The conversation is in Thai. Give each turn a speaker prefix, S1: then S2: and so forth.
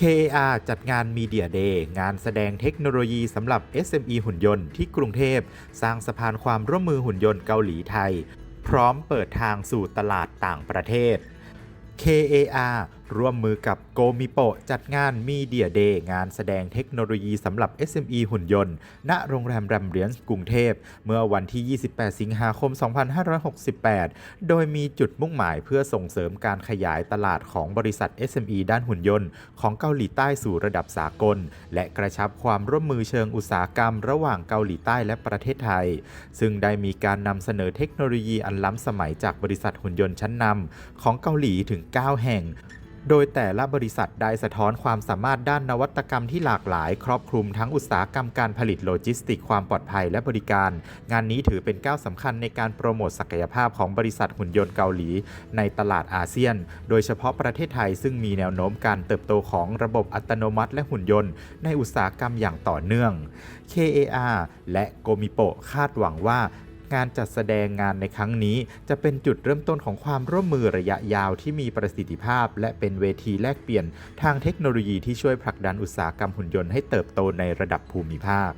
S1: KAR จัดงาน Media Day งานแสดงเทคโนโลยีสำหรับ SME หุ่นยนต์ที่กรุงเทพ สร้างสะพานความร่วมมือหุ่นยนต์เกาหลีไทย พร้อมเปิดทางสู่ตลาดต่างประเทศ KAR ร่วมมือกับโกมิโปจัดงาน Media Day งานแสดงเทคโนโลยีสำหรับ SME หุ่นยนต์ ณ โรงแรมแรมเรียนส์กรุงเทพ เมื่อวันที่ 28 สิงหาคม 2568 โดยมีจุดมุ่งหมายเพื่อส่งเสริมการขยายตลาดของบริษัท SME ด้านหุ่นยนต์ ของเกาหลีใต้สู่ระดับสากล และกระชับความร่วมมือเชิงอุตสาหกรรม ระหว่างเกาหลีใต้และประเทศไทย ซึ่งได้มีการนำเสนอเทคโนโลยีอันล้ำสมัยจากบริษัทหุ่นยนต์ชั้นนำของเกาหลีถึง 9 แห่ง โดยแต่ละบริษัทได้สะท้อนความสามารถด้านนวัตกรรมที่หลากหลาย ครอบคลุมทั้งอุตสาหกรรมการผลิตโลจิสติกความปลอดภัยและบริการ งานนี้ถือเป็นก้าวสำคัญในการโปรโมทศักยภาพของบริษัทหุ่นยนต์เกาหลี ในตลาดอาเซียน โดยเฉพาะประเทศไทยซึ่งมีแนวโน้มการเติบโตของระบบอัตโนมัติ และหุ่นยนต์ ในอุตสาหกรรมอย่างต่อเนื่อง KAR และโกมิโปคาดหวังว่า งานจัดแสดงงานในครั้งนี้ จะเป็นจุดเริ่มต้นของความร่วมมือระยะยาวที่มีประสิทธิภาพ และเป็นเวทีแลกเปลี่ยนทางเทคโนโลยีที่ช่วยผลักดันอุตสาหกรรมหุ่นยนต์ให้เติบโตในระดับภูมิภาค